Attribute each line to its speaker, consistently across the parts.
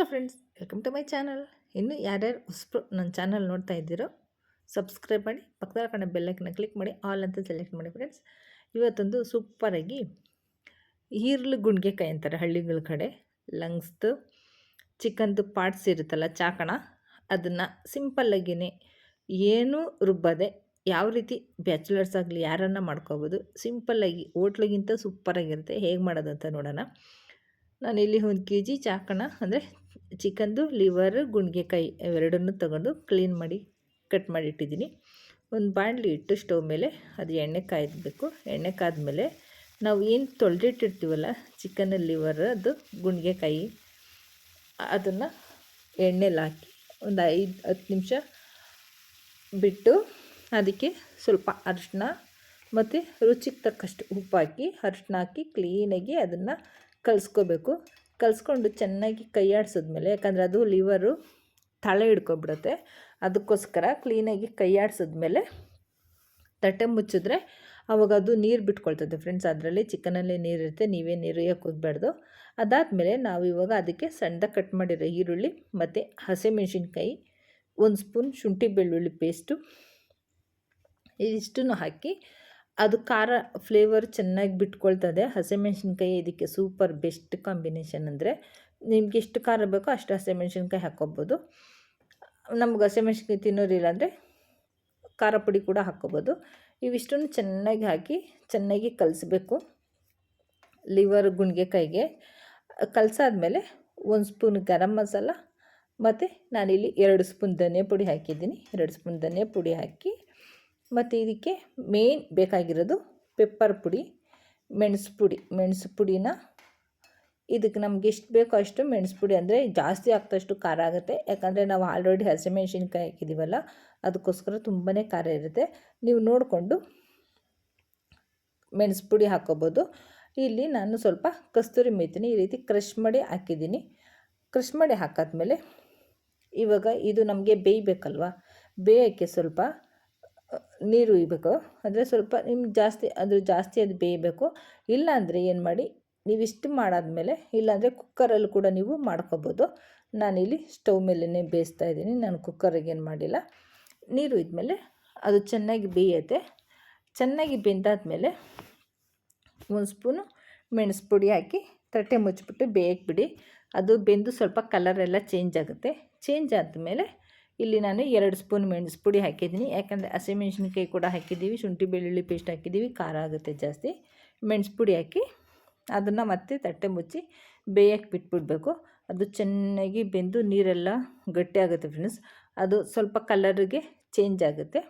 Speaker 1: Hello friends welcome to my channel ಇನ್ನು ಯಾರ್ಯಾರು ಹೊಸಬ್ರು ನನ್ನ ಚಾನಲ್ ನೋಡ್ತಾ ಇದ್ದೀರೋ ಸಬ್ಸ್ಕ್ರೈಬ್ ಮಾಡಿ ಪಕ್ಕದ ಕಡೆ ಬೆಲ್ಲೈಕನ್ನ ಕ್ಲಿಕ್ ಮಾಡಿ ಆಲ್ ಅಂತ ಸೆಲೆಕ್ಟ್ ಮಾಡಿ ಫ್ರೆಂಡ್ಸ್ ಇವತ್ತೊಂದು ಸೂಪರಾಗಿ ಈರ್ಲು ಗುಂಡ್ಗೆಕಾಯಿ ಅಂತಾರೆ ಹಳ್ಳಿಗಳ ಕಡೆ. ಲಂಗ್ಸ್ದು ಚಿಕನ್ದು ಪಾರ್ಟ್ಸ್ ಇರುತ್ತಲ್ಲ ಚಾಕಣ, ಅದನ್ನು ಸಿಂಪಲ್ಲಾಗಿಯೇ ಏನೂ ರುಬ್ಬದೆ ಯಾವ ರೀತಿ ಬ್ಯಾಚುಲರ್ಸ್ ಆಗಲಿ ಯಾರನ್ನ ಮಾಡ್ಕೋಬೋದು ಸಿಂಪಲ್ಲಾಗಿ ಹೋಟ್ಲಿಗಿಂತ ಸೂಪರಾಗಿರುತ್ತೆ ಹೇಗೆ ಮಾಡೋದಂತ ಅಂತ ನೋಡೋಣ. ನಾನಿಲ್ಲಿ ಒಂದು ಕೆ ಜಿ ಚಾಕಣ ಅಂದರೆ ಚಿಕನ್ದು, ಲಿವರ್, ಗುಣಿಗೆಕಾಯಿ ಇವೆರಡನ್ನು ತಗೊಂಡು ಕ್ಲೀನ್ ಮಾಡಿ, ಕಟ್ ಮಾಡಿ ಇಟ್ಟಿದ್ದೀನಿ. ಒಂದು ಬಾಣಲಿ ಇಟ್ಟು ಸ್ಟವ್ ಮೇಲೆ ಅದು ಎಣ್ಣೆ ಕಾಯ್ದಬೇಕು ಎಣ್ಣೆ ಕಾದ್ಮೇಲೆ ನಾವು ಏನು ತೊಳೆದಿಟ್ಟಿರ್ತೀವಲ್ಲ, ಚಿಕನ್, ಲಿವರ್, ಅದು ಗುಂಡಿಗೆಕಾಯಿ ಅದನ್ನು ಎಣ್ಣೆಲಿ ಹಾಕಿ ಒಂದು ಐದು, ಹತ್ತು ನಿಮಿಷ ಬಿಟ್ಟು ಅದಕ್ಕೆ ಸ್ವಲ್ಪ ಅರಿಶಿನ ಮತ್ತು ರುಚಿಗೆ ತಕ್ಕಷ್ಟು ಉಪ್ಪು ಹಾಕಿ ಅರಿಶಿನ ಹಾಕಿ ಕ್ಲೀನಾಗಿ ಅದನ್ನು ಕಲಿಸ್ಕೋಬೇಕು. ಕಲಿಸ್ಕೊಂಡು ಚೆನ್ನಾಗಿ ಕೈ ಆಡಿಸಿದ್ಮೇಲೆ ಯಾಕಂದರೆ ಅದು ಲಿವರು ತಳೆ ಹಿಡ್ಕೊಬಿಡುತ್ತೆ. ಅದಕ್ಕೋಸ್ಕರ ಕ್ಲೀನಾಗಿ ಕೈ ಆಡಿಸಿದ್ಮೇಲೆ ತಟ್ಟೆ ಮುಚ್ಚಿದ್ರೆ ಅವಾಗ ಅದು ನೀರು ಬಿಟ್ಕೊಳ್ತದೆ ಫ್ರೆಂಡ್ಸ್ ಅದರಲ್ಲಿ ಚಿಕನಲ್ಲಿ ನೀರಿರುತ್ತೆ ನೀವೇ ನೀರು ಯಾಕೆ ಹೋಗಬಾರ್ದು ಅದಾದಮೇಲೆ ನಾವು ಇವಾಗ ಅದಕ್ಕೆ ಸಣ್ಣದಾಗಿ ಕಟ್ ಮಾಡಿರೋ ಈರುಳ್ಳಿ ಮತ್ತು ಹಸಿಮೆಣ್ಸಿನ್ಕಾಯಿ, ಒಂದು ಸ್ಪೂನ್ ಶುಂಠಿ ಬೆಳ್ಳುಳ್ಳಿ ಪೇಸ್ಟು ಇದಿಷ್ಟನ್ನು ಹಾಕಿ ಅದು ಖಾರ ಫ್ಲೇವರ್ ಚೆನ್ನಾಗಿ ಬಿಟ್ಕೊಳ್ತದೆ. ಹಸಿಮೆಣ್ಸಿನ್ಕಾಯಿ ಇದಕ್ಕೆ ಸೂಪರ್ ಬೆಸ್ಟ್ ಕಾಂಬಿನೇಷನ್ ಅಂದರೆ ನಿಮ್ಗೆ ಎಷ್ಟು ಖಾರ ಬೇಕೋ ಅಷ್ಟು ಹಸಿಮೆಣ್ಸಿನ್ಕಾಯಿ ಹಾಕ್ಕೊಬೋದು. ನಮ್ಗೆ ಹಸಿಮೆಣ್ಸಿನ್ಕಾಯಿ ತಿನ್ನೋರಿಲ್ಲ ಅಂದರೆ ಖಾರ ಪುಡಿ ಕೂಡ ಹಾಕ್ಕೋಬೋದು. ಇವಿಷ್ಟನ್ನು ಚೆನ್ನಾಗಿ ಹಾಕಿ ಚೆನ್ನಾಗಿ ಕಲಿಸ್ಬೇಕು ಲಿವರ್ ಗುಣ್ಗೆಕಾಯಿಗೆ ಕಲಸಾದ್ಮೇಲೆ ಒಂದು ಸ್ಪೂನ್ ಗರಂ ಮಸಾಲ ಮತ್ತು ನಾನಿಲ್ಲಿ ಎರಡು ಸ್ಪೂನ್ ಧನಿಯಾ ಪುಡಿ ಹಾಕಿದ್ದೀನಿ. ಎರಡು ಸ್ಪೂನ್ ಧನಿಯಾ ಪುಡಿ ಹಾಕಿ ಮತ್ತು ಇದಕ್ಕೆ ಮೇನ್ ಬೇಕಾಗಿರೋದು ಪೆಪ್ಪರ್ ಪುಡಿ, ಮೆಣಸು ಪುಡಿ. ಮೆಣಸು ಪುಡಿನ ಇದಕ್ಕೆ ನಮ್ಗೆ ಎಷ್ಟು ಬೇಕೋ ಅಷ್ಟು ಮೆಣಸು ಪುಡಿ ಅಂದರೆ ಜಾಸ್ತಿ ಆಗ್ತಷ್ಟು ಖಾರ ಆಗುತ್ತೆ. ಯಾಕಂದರೆ ನಾವು ಆಲ್ರೆಡಿ ಹಸಿಮೆಣಸಿನ್ಕಾಯಿ ಹಾಕಿದ್ದೀವಲ್ಲ ಅದಕ್ಕೋಸ್ಕರ ತುಂಬಾ ಖಾರ ಇರುತ್ತೆ. ನೀವು ನೋಡಿಕೊಂಡು ಮೆಣಸು ಪುಡಿ ಹಾಕೋಬೋದು. ಇಲ್ಲಿ ನಾನು ಸ್ವಲ್ಪ ಕಸ್ತೂರಿ ಮೇತಿನಿ ಈ ರೀತಿ ಕ್ರಷ್ ಮಾಡಿ ಹಾಕಿದ್ದೀನಿ. ಕ್ರಷ್ ಮಾಡಿ ಹಾಕಾದ್ಮೇಲೆ ಇವಾಗ ಇದು ನಮಗೆ ಬೇಯಬೇಕಲ್ವ? ಬೇಯೋಕ್ಕೆ ಸ್ವಲ್ಪ ನೀರು ಉಯ್ಬೇಕು. ಅಂದರೆ ಸ್ವಲ್ಪ ನಿಮ್ಗೆ ಜಾಸ್ತಿ ಅದು ಜಾಸ್ತಿ ಅದು ಬೇಯಬೇಕು. ಇಲ್ಲಾಂದರೆ ಏನು ಮಾಡಿ ನೀವಿಷ್ಟು ಮಾಡಾದಮೇಲೆ, ಇಲ್ಲಾಂದರೆ ಕುಕ್ಕರಲ್ಲಿ ಕೂಡ ನೀವು ಮಾಡ್ಕೋಬೋದು. ನಾನಿಲ್ಲಿ ಸ್ಟವ್ ಮೇಲೇ ಬೇಯಿಸ್ತಾ ಇದ್ದೀನಿ. ನಾನು ಕುಕ್ಕರಿಗೆ ಏನು ಮಾಡಿಲ್ಲ. ನೀರು ಇದ್ಮೇಲೆ ಅದು ಚೆನ್ನಾಗಿ ಬೇಯುತ್ತೆ. ಚೆನ್ನಾಗಿ ಬೆಂದಾದ್ಮೇಲೆ ಒಂದು ಸ್ಪೂನು ಮೆಣಸು ಪುಡಿ ಹಾಕಿ ತಟ್ಟೆ ಮುಚ್ಚಿಬಿಟ್ಟು ಬೇಯಕ್ಕೆ ಬಿಡಿ. ಅದು ಬೆಂದು ಸ್ವಲ್ಪ ಕಲರೆಲ್ಲ ಚೇಂಜ್ ಆಗುತ್ತೆ. ಚೇಂಜ್ ಆದಮೇಲೆ ಇಲ್ಲಿ ನಾನು ಎರಡು ಸ್ಪೂನ್ ಮೆಣಸು ಪುಡಿ ಹಾಕಿದ್ದೀನಿ. ಯಾಕಂದರೆ ಹಸಿಮೆಣ್ಸಿನ್ಕಾಯಿ ಕೂಡ ಹಾಕಿದ್ದೀವಿ, ಶುಂಠಿ ಬೆಳ್ಳುಳ್ಳಿ ಪೇಸ್ಟ್ ಹಾಕಿದ್ದೀವಿ, ಖಾರ ಆಗುತ್ತೆ ಜಾಸ್ತಿ. ಮೆಣಸು ಪುಡಿ ಹಾಕಿ ಅದನ್ನು ಮತ್ತೆ ತಟ್ಟೆ ಮುಚ್ಚಿ ಬೇಯಕ್ಕೆ ಬಿಟ್ಬಿಡಬೇಕು. ಅದು ಚೆನ್ನಾಗಿ ಬೆಂದು ನೀರೆಲ್ಲ ಗಟ್ಟಿ ಆಗುತ್ತೆ ಫ್ರೆಂಡ್ಸ್. ಅದು ಸ್ವಲ್ಪ ಕಲರಿಗೆ ಚೇಂಜ್ ಆಗುತ್ತೆ.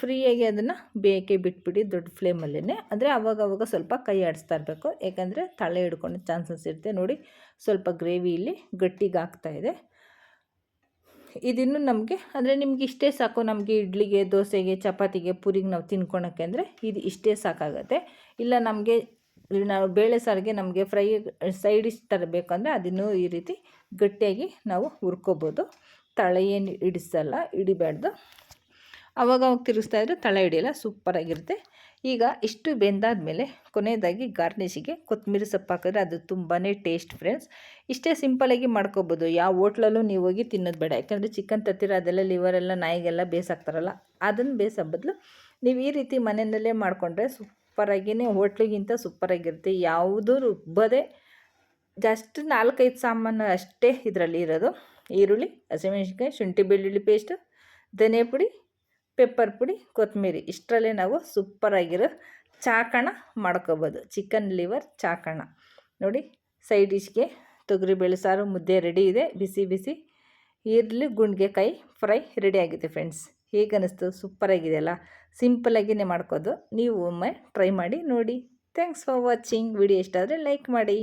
Speaker 1: ಫ್ರೀಯಾಗಿ ಅದನ್ನು ಬೇಯಕ್ಕೆ ಬಿಟ್ಬಿಡಿ ದೊಡ್ಡ ಫ್ಲೇಮಲ್ಲೇ ಅಂದರೆ ಅವಾಗ ಅವಾಗ ಸ್ವಲ್ಪ ಕೈ ಆಡಿಸ್ತಾ ಇರಬೇಕು. ಯಾಕಂದರೆ ತಳೆ ಹಿಡ್ಕೊಂಡು ಚಾನ್ಸಸ್ ಇರುತ್ತೆ. ನೋಡಿ, ಸ್ವಲ್ಪ ಗ್ರೇವಿ ಇಲ್ಲಿ ಗಟ್ಟಿಗೆ ಆಗ್ತಾಯಿದೆ ಇದಿನ್ನು ನಮಗೆ, ಅಂದರೆ ನಿಮ್ಗೆ ಇಷ್ಟೇ ಸಾಕು ನಮಗೆ ಇಡ್ಲಿಗೆ, ದೋಸೆಗೆ, ಚಪಾತಿಗೆ, ಪೂರಿಗೆ ನಾವು ತಿನ್ಕೊಳಕ್ಕೆ ಅಂದರೆ ಇದು ಇಷ್ಟೇ ಸಾಕಾಗುತ್ತೆ. ಇಲ್ಲ ನಮಗೆ ನಾವು ಬೇಳೆ ಸಾರಿಗೆ ನಮಗೆ ಫ್ರೈ ಸೈಡ್ ಡಿಶ್ ತರಬೇಕಂದ್ರೆ ಬೇಕಂದರೆ ಅದನ್ನು ಈ ರೀತಿ ಗಟ್ಟಿಯಾಗಿ ನಾವು ಹುರ್ಕೋಬೋದು. ತಳೆ ಏನು ಹಿಡಿಸಲ್ಲ ಹಿಡಿಬಾರ್ದು ಅವಾಗ ಅವಾಗ ತಿರುಗಿಸ್ತಾ ಇದ್ರೆ ತಳ ಹಿಡಿಯಲ್ಲ ಸೂಪರಾಗಿರುತ್ತೆ ಈಗ ಇಷ್ಟು ಬೆಂದಾದಮೇಲೆ ಕೊನೆಯದಾಗಿ ಗಾರ್ನಿಷಿಗೆ ಕೊತ್ತಂಬರಿ ಸೊಪ್ಪು ಹಾಕಿದ್ರೆ ಅದು ತುಂಬಾ ಟೇಸ್ಟ್ ಫ್ರೆಂಡ್ಸ್ ಇಷ್ಟೇ ಸಿಂಪಲಾಗಿ ಮಾಡ್ಕೋಬೋದು. ಯಾವ ಹೋಟ್ಲಲ್ಲೂ ನೀವು ಹೋಗಿ ತಿನ್ನೋದು ಬೇಡ. ಯಾಕಂದರೆ ಚಿಕನ್ ತತ್ತಿರ ಅದೆಲ್ಲ ಲಿವರೆಲ್ಲ ನಾಯಿಗೆಲ್ಲ ಬೇಸಾಕ್ತಾರಲ್ಲ, ಅದನ್ನು ಬೇಸೋ ಬದಲು ನೀವು ಈ ರೀತಿ ಮನೆಯಲ್ಲೇ ಮಾಡಿಕೊಂಡ್ರೆ ಸೂಪರಾಗಿಯೇ ಹೋಟ್ಲಿಗಿಂತ ಸೂಪರಾಗಿರುತ್ತೆ ಯಾವುದೂ ರುಬ್ಬದೆ ಜಸ್ಟ್ ನಾಲ್ಕೈದು ಸಾಮಾನು ಅಷ್ಟೇ ಇದರಲ್ಲಿ ಇರೋದು. ಈರುಳ್ಳಿ, ಹಸಿಮೆಣ್ಸಿನ್ಕಾಯಿ, ಶುಂಠಿ ಬೆಳ್ಳುಳ್ಳಿ ಪೇಸ್ಟು ಧನಿಯಾ ಪುಡಿ ಪೆಪ್ಪರ್ ಪುಡಿ ಕೊತ್ತಂಬರಿ ಇಷ್ಟರಲ್ಲೇ ನಾವು ಸೂಪರಾಗಿರೋ ಚಾಕಣ ಮಾಡ್ಕೋಬೋದು. ಚಿಕನ್ ಲಿವರ್ ಚಾಕಣ. ನೋಡಿ ಸೈಡ್ ಡಿಶ್ಗೆ ತೊಗರಿಬೇಳೆ ಸಾರು, ಮುದ್ದೆ ರೆಡಿ ಇದೆ. ಬಿಸಿ ಬಿಸಿ ಈರುಳ್ಳಿ, ಗುಂಡ್ಗೆಕಾಯಿ ಫ್ರೈ ರೆಡಿ ಆಗಿದೆ ಫ್ರೆಂಡ್ಸ್ ಹೇಗೆ ಅನ್ನಿಸ್ತು ಸೂಪರಾಗಿದೆಯಲ್ಲ ಸಿಂಪಲಾಗಿಯೇ ಮಾಡ್ಕೋದು. ನೀವು ಒಮ್ಮೆ ಟ್ರೈ ಮಾಡಿ ನೋಡಿ. ಥ್ಯಾಂಕ್ಸ್ ಫಾರ್ ವಾಚಿಂಗ್ ವಿಡಿಯೋ ಇಷ್ಟ ಆದರೆ ಲೈಕ್ ಮಾಡಿ.